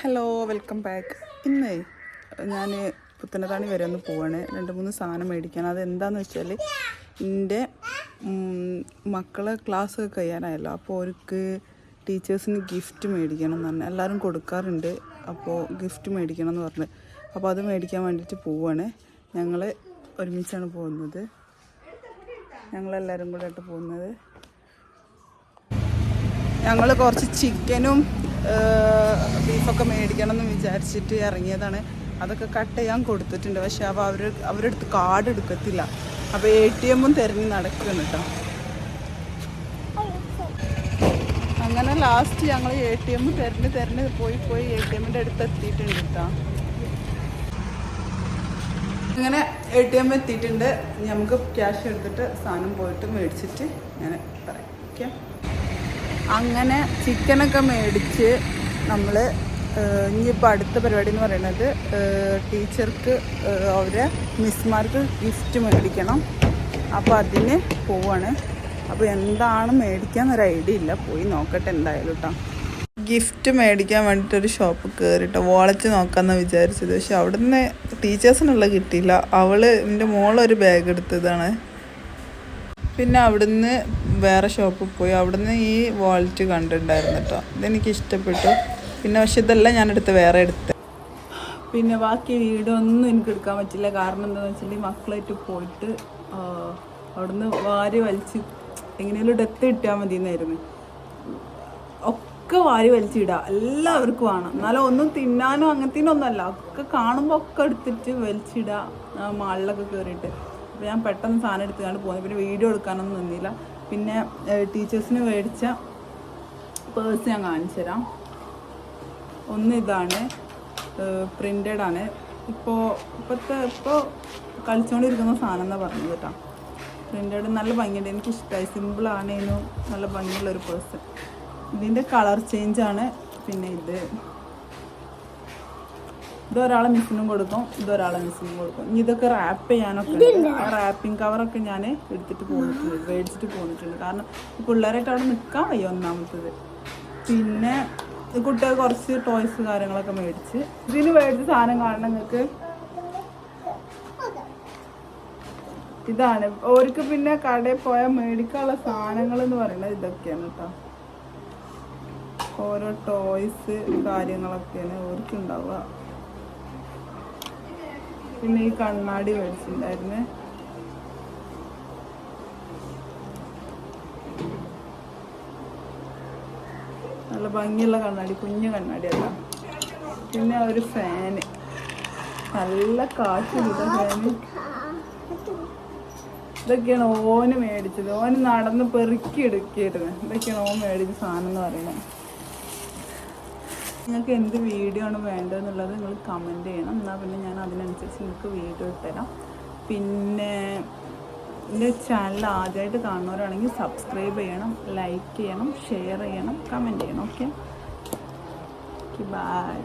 Hello welcome back ഇന്നേ ഞാൻ പുത്തനത്താണി വരെ ഒന്ന് പോവാണ്. രണ്ട് മൂന്ന് സാധനം മേടിക്കാൻ. അത് എന്താണെന്ന് വെച്ചാൽ എന്റെ മക്കളെ ക്ലാസ് കഴിയാനായല്ലോ. അപ്പോൾ അവർക്ക് ടീച്ചേഴ്സിന് ഗിഫ്റ്റ് മേടിക്കണം എന്ന് പറഞ്ഞു. എല്ലാവരും കൊടുക്കാറുണ്ട്. അപ്പോൾ ഗിഫ്റ്റ് മേടിക്കണം എന്ന് പറഞ്ഞു. അപ്പോൾ അത് മേടിക്കാൻ വേണ്ടിയിട്ട് പോവാണ്. ഞങ്ങൾ ഒരുമിച്ചാണ് പോകുന്നത്. ഞങ്ങളെല്ലാവരും കൂടെ ആയിട്ട് പോകുന്നത്. ഞങ്ങൾ കുറച്ച് ചിക്കനും ബീഫൊക്കെ മേടിക്കണം എന്ന് വിചാരിച്ചിട്ട് ഇറങ്ങിയതാണ്. അതൊക്കെ കട്ട് ചെയ്യാൻ കൊടുത്തിട്ടുണ്ട്. പക്ഷെ അപ്പോൾ അവർ അവരുടെ അടുത്ത് കാർഡ് എടുക്കത്തില്ല അപ്പോൾ എ ടി എമ്മും തിരഞ്ഞ് നടക്കുകയാണ് കേട്ടോ അങ്ങനെ ലാസ്റ്റ് ഞങ്ങൾ എ ടി എം തിരഞ്ഞ് തിരഞ്ഞ് പോയി പോയി എ ടി എമ്മിന്റെ അടുത്ത് എത്തിയിട്ടുണ്ട് കേട്ടോ അങ്ങനെ എ ടി എം എത്തിയിട്ടുണ്ട്. നമുക്ക് ക്യാഷ് എടുത്തിട്ട് സാധനം പോയിട്ട് മേടിച്ചിട്ട് ഞാൻ പറയാം. ഓക്കെ? അങ്ങനെ ചിക്കനൊക്കെ മേടിച്ച് നമ്മൾ ഇനിയിപ്പോൾ അടുത്ത പരിപാടി എന്ന് പറയുന്നത് ടീച്ചർക്ക് അവരെ മിസ്മാർക്ക് ഗിഫ്റ്റ് മേടിക്കണം. അപ്പോൾ അതിന് പോവാണ്. അപ്പോൾ എന്താണ് മേടിക്കാന്നൊരു ഐഡിയ ഇല്ല. പോയി നോക്കട്ടെ എന്തായാലും കേട്ടോ ഗിഫ്റ്റ് മേടിക്കാൻ വേണ്ടിയിട്ട് ഒരു ഷോപ്പ് കയറിട്ടോ വാളറ്റ് നോക്കാമെന്ന് വിചാരിച്ചത്. പക്ഷെ അവിടുന്ന് ടീച്ചേഴ്സിനുള്ള കിട്ടിയില്ല. അവൾ എന്റെ മോളൊരു ബാഗ് എടുത്തതാണ്. പിന്നെ അവിടുന്ന് വേറെ ഷോപ്പിൽ പോയി. അവിടുന്ന് ഈ വാൾറ്റ് കണ്ടിട്ടുണ്ടായിരുന്നു കേട്ടോ ഇതെനിക്ക് ഇഷ്ടപ്പെട്ടു. പിന്നെ പക്ഷെ ഇതെല്ലാം ഞാൻ എടുത്ത് വേറെ എടുത്ത്. പിന്നെ ബാക്കി വീഡിയോ ഒന്നും എനിക്ക് എടുക്കാൻ പറ്റില്ല. കാരണം എന്താണെന്ന് വെച്ചിട്ടുണ്ടെങ്കിൽ മക്കളായിട്ട് പോയിട്ട് അവിടുന്ന് വാരി വലിച്ച് എങ്ങനെയാലും ഡെത്ത് കിട്ടിയാൽ മതി എന്നായിരുന്നു ഒക്കെ വാരി വലിച്ചിടുക എല്ലാവർക്കും വേണം. എന്നാലും ഒന്നും തിന്നാനോ അങ്ങനത്തേനൊന്നുമല്ല. ഒക്കെ കാണുമ്പോൾ ഒക്കെ എടുത്തിട്ട് വലിച്ചിടുക മാളിലൊക്കെ കയറിയിട്ട് അപ്പോൾ ഞാൻ പെട്ടെന്ന് സാധനം എടുത്തുകൊണ്ട് പോകുന്നു പിന്നെ വീഡിയോ എടുക്കാനൊന്നും നിന്നില്ല. പിന്നെ ടീച്ചേഴ്സിന് മേടിച്ച പേഴ്സ് ഞാൻ കാണിച്ചു തരാം. ഒന്ന് ഇതാണ് പ്രിന്റഡ് ആണ്. ഇപ്പോൾ ഇപ്പോഴത്തെ ഇപ്പോൾ കളിച്ചുകൊണ്ടിരിക്കുന്ന സാധനം എന്നാണ് പറഞ്ഞത് കേട്ടോ. പ്രിന്റഡ് നല്ല ഭംഗിയുണ്ട്. എനിക്ക് ഇഷ്ടമായി സിമ്പിളാണേനും നല്ല ഭംഗിയുള്ളൊരു പേഴ്സ്. ഇതിന്റെ കളർ ചേഞ്ചാണ് പിന്നെ ഇത്. ഇതൊരാളെ മിസ്സിനും കൊടുക്കും ഇതൊരാളെ മിസ്സിനും കൊടുക്കും. ഇനി ഇതൊക്കെ റാപ്പ് ചെയ്യാനൊക്കെ ആ റാപ്പിംഗ് കവറൊക്കെ ഞാൻ എടുത്തിട്ട് പോന്നിട്ടുണ്ട് മേടിച്ചിട്ട് പോന്നിട്ടുണ്ട്. കാരണം പിള്ളേരായിട്ട് അവിടെ നിൽക്കാൻ വയ്യ ഒന്നാമത്തത്. പിന്നെ കുട്ടികൾ കുറച്ച് ടോയ്സ് കാര്യങ്ങളൊക്കെ മേടിച്ച്. ഇതിന് മേടിച്ച സാധനം കാണണം നിങ്ങൾക്ക്. ഇതാണ്. ഓർക്ക് പിന്നെ കടയിൽ പോയ മേടിക്കാനുള്ള സാധനങ്ങൾ എന്ന് പറയുന്നത് ഇതൊക്കെയാണ് കേട്ടോ. ഓരോ ടോയ്സ് കാര്യങ്ങളൊക്കെയാണ് ഓർക്ക് ഉണ്ടാവുക പിന്നെ ഈ കണ്ണാടി മേടിച്ചിട്ടുണ്ടായിരുന്നേ നല്ല ഭംഗിയുള്ള കണ്ണാടി കുഞ്ഞു കണ്ണാടിയല്ല. പിന്നെ ഒരു ഫാന് നല്ല കാറ്റുണ്ട് ഫാന് ഇതൊക്കെയാണ് ഓന് മേടിച്ചത്. ഓന് നടന്ന് പെറുക്കി എടുക്കിയിരുന്നു ഇതൊക്കെയാണ് ഓൻ മേടിച്ച സാധനം എന്ന് പറയുന്നത്. നിങ്ങൾക്ക് എന്ത് വീഡിയോ ആണ് വേണ്ടതെന്നുള്ളത് നിങ്ങൾ കമന്റ് ചെയ്യണം. എന്നാൽ പിന്നെ ഞാൻ അതിനനുസരിച്ച് നിങ്ങൾക്ക് വീഡിയോ ഇട്ടുതരാം. പിന്നെ എന്റെ ചാനൽ ആദ്യമായിട്ട് കാണുന്നവരാണെങ്കിൽ സബ്സ്ക്രൈബ് ചെയ്യണം ലൈക്ക് ചെയ്യണം ഷെയർ ചെയ്യണം കമന്റ് ചെയ്യണം. Okay bye